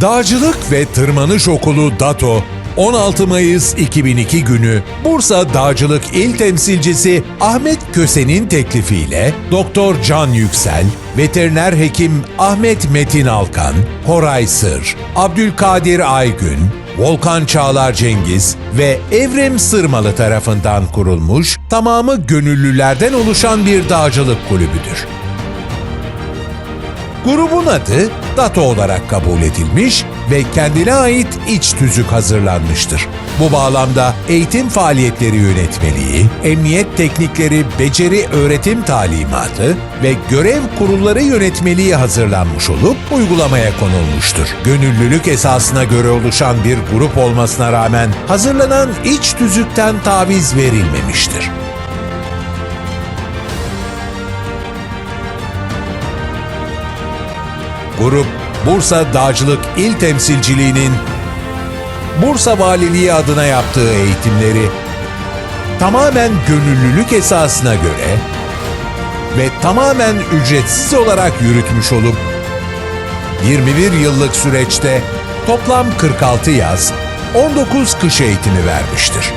Dağcılık ve Tırmanış Okulu DATO 16 Mayıs 2002 günü Bursa Dağcılık İl Temsilcisi Ahmet Köse'nin teklifiyle Doktor Can Yüksel, veteriner hekim Ahmet Metin Alkan, Koray Sır, Abdülkadir Aygün, Volkan Çağlar Cengiz ve Evrim Sırmalı tarafından kurulmuş, tamamı gönüllülerden oluşan bir dağcılık kulübüdür. Grubun adı DATO olarak kabul edilmiş ve kendine ait iç tüzük hazırlanmıştır. Bu bağlamda eğitim faaliyetleri yönetmeliği, emniyet teknikleri beceri öğretim talimatı ve görev kurulları yönetmeliği hazırlanmış olup uygulamaya konulmuştur. Gönüllülük esasına göre oluşan bir grup olmasına rağmen hazırlanan iç tüzükten taviz verilmemiştir. Grup, Bursa Dağcılık İl Temsilciliği'nin Bursa Valiliği adına yaptığı eğitimleri tamamen gönüllülük esasına göre ve tamamen ücretsiz olarak yürütmüş olup 21 yıllık süreçte toplam 46 yaz, 19 kış eğitimi vermiştir.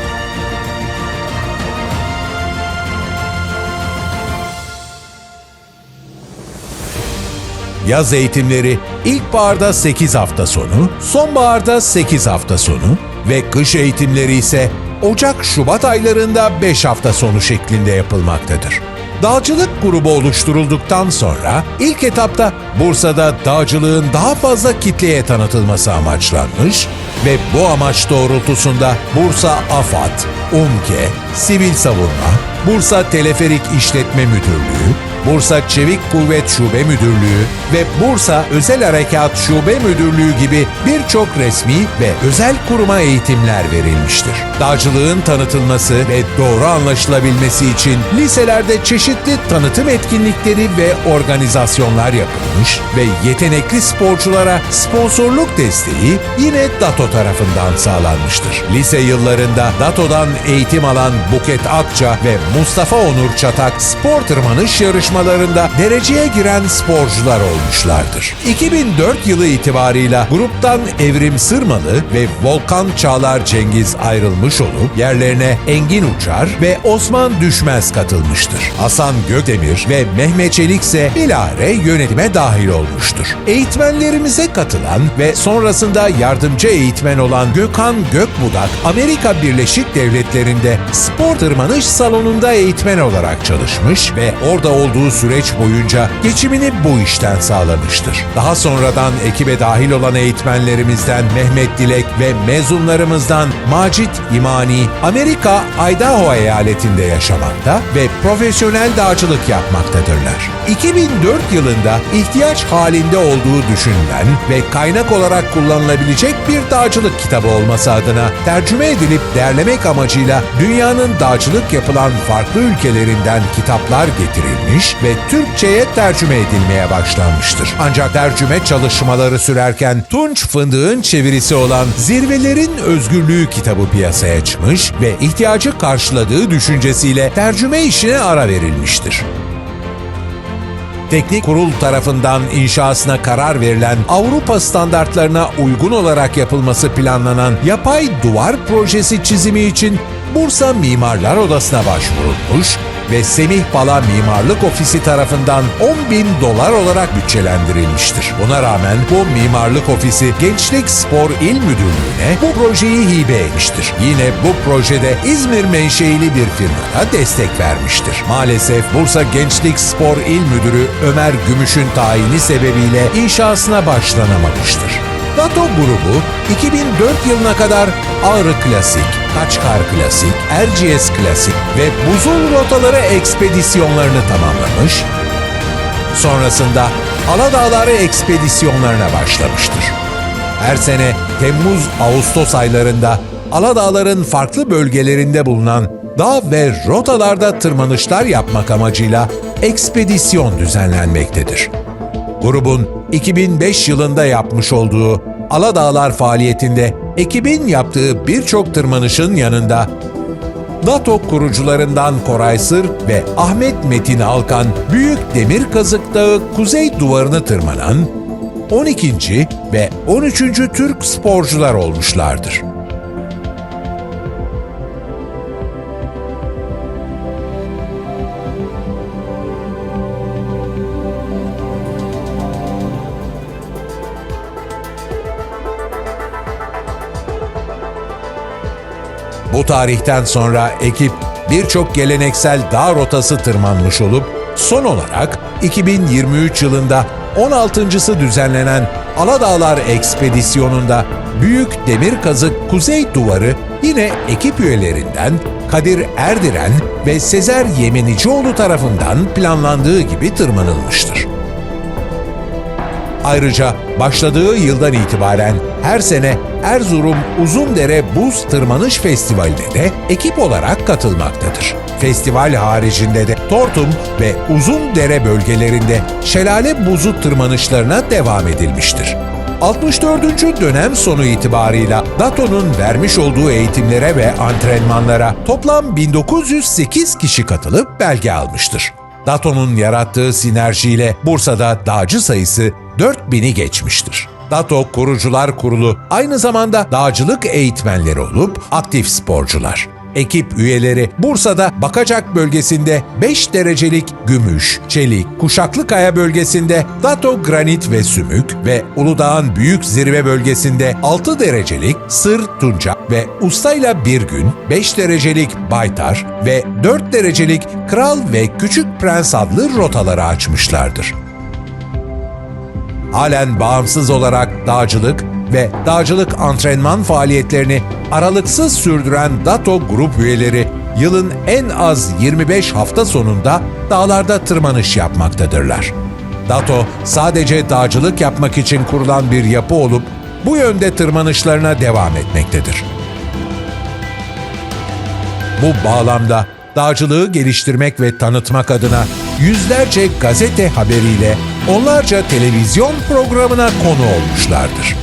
Yaz eğitimleri ilkbaharda 8 hafta sonu, sonbaharda 8 hafta sonu ve kış eğitimleri ise Ocak-Şubat aylarında 5 hafta sonu şeklinde yapılmaktadır. Dağcılık grubu oluşturulduktan sonra ilk etapta Bursa'da dağcılığın daha fazla kitleye tanıtılması amaçlanmış ve bu amaç doğrultusunda Bursa AFAD, UMKE, Sivil Savunma, Bursa Teleferik İşletme Müdürlüğü, Bursa Çevik Kuvvet Şube Müdürlüğü ve Bursa Özel Harekat Şube Müdürlüğü gibi birçok resmi ve özel kuruma eğitimler verilmiştir. Dağcılığın tanıtılması ve doğru anlaşılabilmesi için liselerde çeşitli tanıtım etkinlikleri ve organizasyonlar yapılmış ve yetenekli sporculara sponsorluk desteği yine DATO tarafından sağlanmıştır. Lise yıllarında DATO'dan eğitim alan Buket Akça ve Mustafa Onur Çatak spor tırmanış yarışmalarında dereceye giren sporcular olmuşlardır. 2004 yılı itibarıyla gruptan Evrim Sırmalı ve Volkan Çağlar Cengiz ayrılmış olup yerlerine Engin Uçar ve Osman Düşmez katılmıştır. Hasan Gökdemir ve Mehmet Çelik ise bilahare yönetime dahil olmuştur. Eğitmenlerimize katılan ve sonrasında yardımcı eğitmen olan Gökhan Gökbudak, Amerika Birleşik Devletleri'nde spor tırmanış salonunda eğitmen olarak çalışmış ve orada olduğu süreç boyunca geçimini bu işten sağlamıştır. Daha sonradan ekibe dahil olan eğitmenlerimizden Mehmet Dilek ve mezunlarımızdan Macit İmani, Amerika Idaho eyaletinde yaşamakta ve profesyonel dağcılık yapmaktadırlar. 2004 yılında ihtiyaç halinde olduğu düşünülen ve kaynak olarak kullanılabilecek bir dağcılık kitabı olması adına tercüme edilip derlemek amacıyla dünyanın dağcılık yapılan farklı ülkelerinden kitaplar getirilmiş ve Türkçe'ye tercüme edilmeye başlanmıştır. Ancak tercüme çalışmaları sürerken Tunç Fındık'ın çevirisi olan Zirvelerin Özgürlüğü kitabı piyasaya çıkmış ve ihtiyacı karşıladığı düşüncesiyle tercüme işine ara verilmiştir. Teknik Kurul tarafından inşasına karar verilen Avrupa standartlarına uygun olarak yapılması planlanan yapay duvar projesi çizimi için Bursa Mimarlar Odası'na başvurulmuş ve Semih Bala Mimarlık Ofisi tarafından 10 bin dolar olarak bütçelendirilmiştir. Buna rağmen bu mimarlık ofisi Gençlik Spor İl Müdürlüğü'ne bu projeyi hibe etmiştir. Yine bu projede İzmir menşeili bir firmaya destek vermiştir. Maalesef Bursa Gençlik Spor İl Müdürü Ömer Gümüş'ün tayini sebebiyle inşasına başlanamamıştır. Dato grubu 2004 yılına kadar Ağrı Klasik, Kaçkar Klasik, Erciyes Klasik ve Buzul Rotaları ekspedisyonlarını tamamlamış, sonrasında Aladağları ekspedisyonlarına başlamıştır. Her sene Temmuz-Ağustos aylarında Aladağların farklı bölgelerinde bulunan dağ ve rotalarda tırmanışlar yapmak amacıyla ekspedisyon düzenlenmektedir. Grubun 2005 yılında yapmış olduğu Aladağlar faaliyetinde ekibin yaptığı birçok tırmanışın yanında NATO kurucularından Koray Sır ve Ahmet Metin Alkan Büyük Demir Kazık Dağı kuzey duvarını tırmanan 12. ve 13. Türk sporcular olmuşlardır. Bu tarihten sonra ekip birçok geleneksel dağ rotası tırmanmış olup son olarak 2023 yılında 16.sı düzenlenen Aladağlar Ekspedisyonu'nda Büyük Demir Kazık Kuzey Duvarı yine ekip üyelerinden Kadir Erdiren ve Sezer Yemenicioğlu tarafından planlandığı gibi tırmanılmıştır. Ayrıca başladığı yıldan itibaren her sene Erzurum Uzundere Buz Tırmanış Festivali'ne de ekip olarak katılmaktadır. Festival haricinde de Tortum ve Uzundere bölgelerinde şelale buzu tırmanışlarına devam edilmiştir. 64. dönem sonu itibarıyla DATO'nun vermiş olduğu eğitimlere ve antrenmanlara toplam 1908 kişi katılıp belge almıştır. DATO'nun yarattığı sinerjiyle Bursa'da dağcı sayısı 4000'i geçmiştir. DATO Kurucular Kurulu aynı zamanda dağcılık eğitmenleri olup aktif sporcular. Ekip üyeleri Bursa'da Bakacak bölgesinde 5 derecelik gümüş, çelik, kuşaklıkaya bölgesinde Dato granit ve sümük ve Uludağ'ın büyük zirve bölgesinde 6 derecelik sır tunca ve ustayla bir gün 5 derecelik baytar ve 4 derecelik kral ve küçük prens adlı rotaları açmışlardır halen bağımsız olarak dağcılık ve dağcılık antrenman faaliyetlerini aralıksız sürdüren DATO grup üyeleri yılın en az 25 hafta sonunda dağlarda tırmanış yapmaktadırlar. DATO sadece dağcılık yapmak için kurulan bir yapı olup bu yönde tırmanışlarına devam etmektedir. Bu bağlamda dağcılığı geliştirmek ve tanıtmak adına yüzlerce gazete haberiyle onlarca televizyon programına konu olmuşlardır.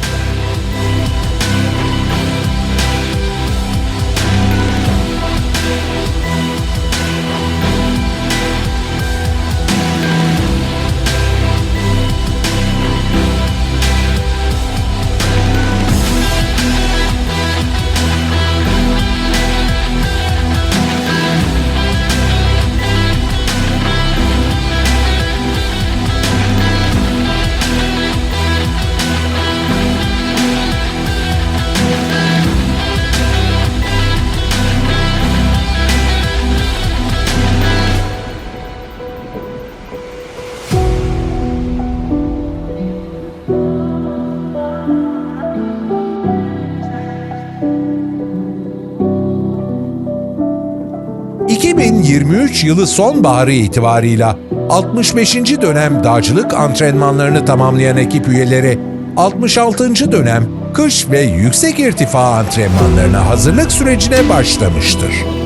...2023 yılı sonbaharı itibarıyla 65. dönem dağcılık antrenmanlarını tamamlayan ekip üyeleri 66. dönem kış ve yüksek irtifa antrenmanlarına hazırlık sürecine başlamıştır.